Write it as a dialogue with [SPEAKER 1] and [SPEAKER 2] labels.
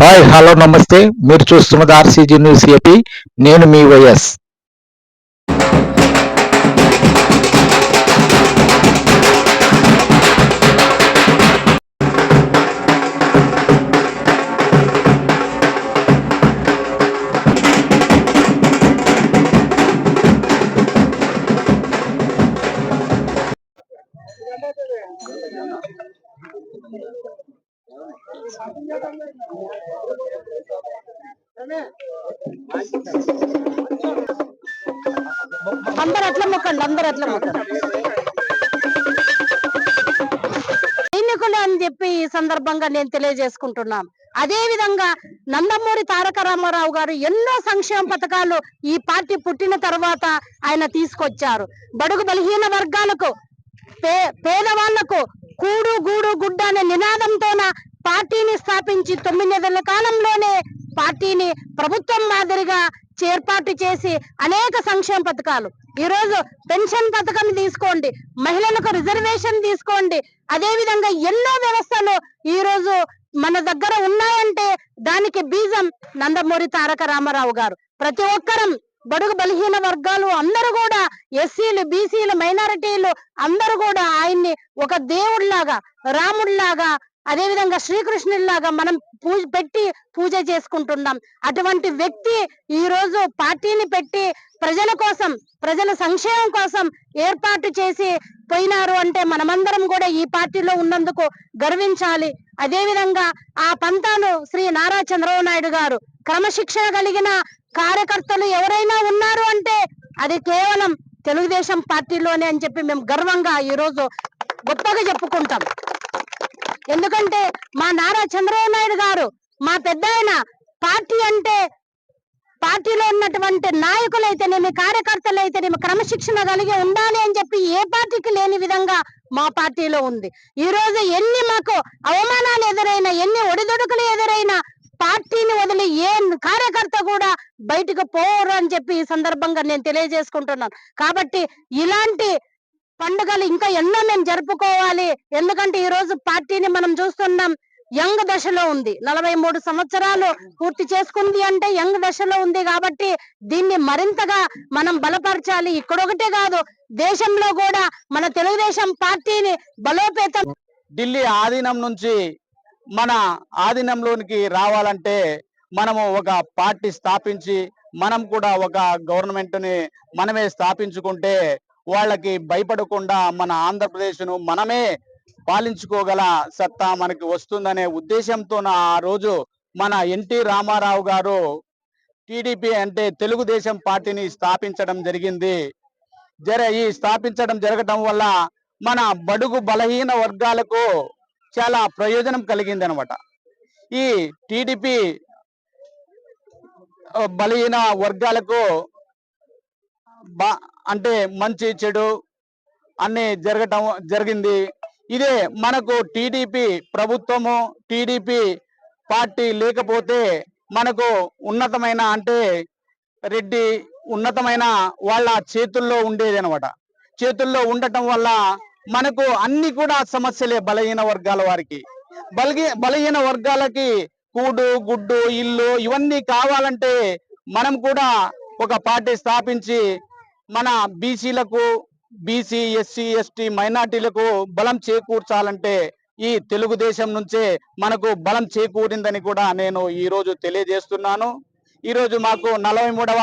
[SPEAKER 1] Hi hello నమస్తే. మీరు చూస్తున్నది ఆర్సీజీ న్యూస్ ఏపీ. నేను మీ వైఎస్.
[SPEAKER 2] అందరు అట్లా మొక్కండి అందరు అట్లా మొక్కండి. సైనికులు అని చెప్పి ఈ సందర్భంగా నేను తెలియజేసుకుంటున్నాను. అదే విధంగా నందమూరి తారక రామారావు గారు ఎన్నో సంక్షేమ పథకాలు ఈ పార్టీ పుట్టిన తర్వాత ఆయన తీసుకొచ్చారు. బడుగు బలహీన వర్గాలకు పేదవాళ్ళకు కూడు గూడు గుడ్డ అనే నినాదంతోన పార్టీని స్థాపించి తొమ్మిది నెలల కాలంలోనే పార్టీని ప్రభుత్వం మాదిరిగా చేర్పాటు చేసి అనేక సంక్షేమ పథకాలు. ఈరోజు పెన్షన్ పథకం తీసుకోండి మహిళలకు రిజర్వేషన్ తీసుకోండి. అదేవిధంగా ఎన్నో వ్యవస్థలు ఈరోజు మన దగ్గర ఉన్నాయంటే దానికి బీజం నందమూరి తారక రామారావు గారు. ప్రతి ఒక్కరం బడుగు బలహీన వర్గాలు అందరూ కూడా ఎస్సీలు బీసీలు మైనారిటీలు అందరూ కూడా ఆయన్ని ఒక దేవుడిలాగా రాముడిలాగా అదే విధంగా శ్రీకృష్ణుడిలాగా మనం పూజ పెట్టి పూజ చేసుకుంటున్నాం. అటువంటి వ్యక్తి ఈ రోజు పార్టీని పెట్టి ప్రజల కోసం ప్రజల సంక్షేమం కోసం ఏర్పాటు చేసి పోయినారు అంటే మనమందరం కూడా ఈ పార్టీలో ఉన్నందుకు గర్వించాలి. అదే విధంగా ఆ పంతాను శ్రీ నారా చంద్రబాబు నాయుడు గారు క్రమశిక్షణ కలిగిన కార్యకర్తలు ఎవరైనా ఉన్నారు అంటే అది కేవలం తెలుగుదేశం పార్టీలోనే అని చెప్పి మేము గర్వంగా ఈ రోజు గొప్పగా చెప్పుకుంటాం. ఎందుకంటే మా నారా చంద్రబాబు నాయుడు గారు మా పెద్ద పార్టీ అంటే పార్టీలో ఉన్నటువంటి నాయకులైతేనేమి కార్యకర్తలైతేనేమి క్రమశిక్షణ కలిగి ఉండాలి అని చెప్పి ఏ పార్టీకి లేని విధంగా మా పార్టీలో ఉంది. ఈ రోజు ఎన్ని మాకు అవమానాలు ఎదురైనా ఎన్ని ఒడిదొడుకులు ఎదురైనా పార్టీని వదిలి ఏ కార్యకర్త కూడా బయటకు పోరు అని చెప్పి ఈ సందర్భంగా నేను తెలియజేసుకుంటున్నాను. కాబట్టి ఇలాంటి పండుగలు ఇంకా ఎన్నో మేము జరుపుకోవాలి. ఎందుకంటే ఈ రోజు పార్టీని మనం చూస్తున్నాం. యంగ్ దశలో ఉంది. నలభై మూడు సంవత్సరాలు పూర్తి చేసుకుంది అంటే యంగ్ దశలో ఉంది కాబట్టి దీన్ని మరింతగా మనం బలపరచాలి. ఇక్కడొకటే కాదు దేశంలో కూడా మన తెలుగుదేశం పార్టీని బలోపేతం
[SPEAKER 3] ఢిల్లీ ఆధీనం నుంచి మన ఆధీనంలోనికి రావాలంటే మనము ఒక పార్టీ స్థాపించి మనం కూడా ఒక గవర్నమెంట్ని మనమే స్థాపించుకుంటే వాళ్ళకి భయపడకుండా మన ఆంధ్రప్రదేశ్ను మనమే పాలించుకోగల సత్తా మనకి వస్తుందనే ఉద్దేశంతో ఆ రోజు మన ఎన్టీ రామారావు గారు టీడీపీ అంటే తెలుగుదేశం పార్టీని స్థాపించడం జరిగింది. జర ఈ స్థాపించడం జరగటం వల్ల మన బడుగు బలహీన వర్గాలకు చాలా ప్రయోజనం కలిగింది అనమాట ఈ టీడీపీ బలహీన వర్గాలకు బా అంటే మంచి చెడు అన్ని జరగటం జరిగింది. ఇదే మనకు టీడీపీ ప్రభుత్వము టీడీపీ పార్టీ లేకపోతే మనకు ఉన్నతమైన అంటే రెడ్డి ఉన్నతమైన వాళ్ళ చేతుల్లో ఉండేది అనమాట చేతుల్లో ఉండటం వల్ల మనకు అన్ని కూడా సమస్యలే బలహీన వర్గాల వారికి. బలహీ బలహీన వర్గాలకి కూడు గుడ్డు ఇల్లు ఇవన్నీ కావాలంటే మనం కూడా ఒక పార్టీ స్థాపించి మన బీసీలకు బీసీ ఎస్సీ ఎస్టీ మైనార్టీలకు బలం చేకూర్చాలంటే ఈ తెలుగుదేశం నుంచే మనకు బలం చేకూరిందని కూడా నేను ఈ రోజు తెలియజేస్తున్నాను. ఈ రోజు మాకు నలభై మూడవ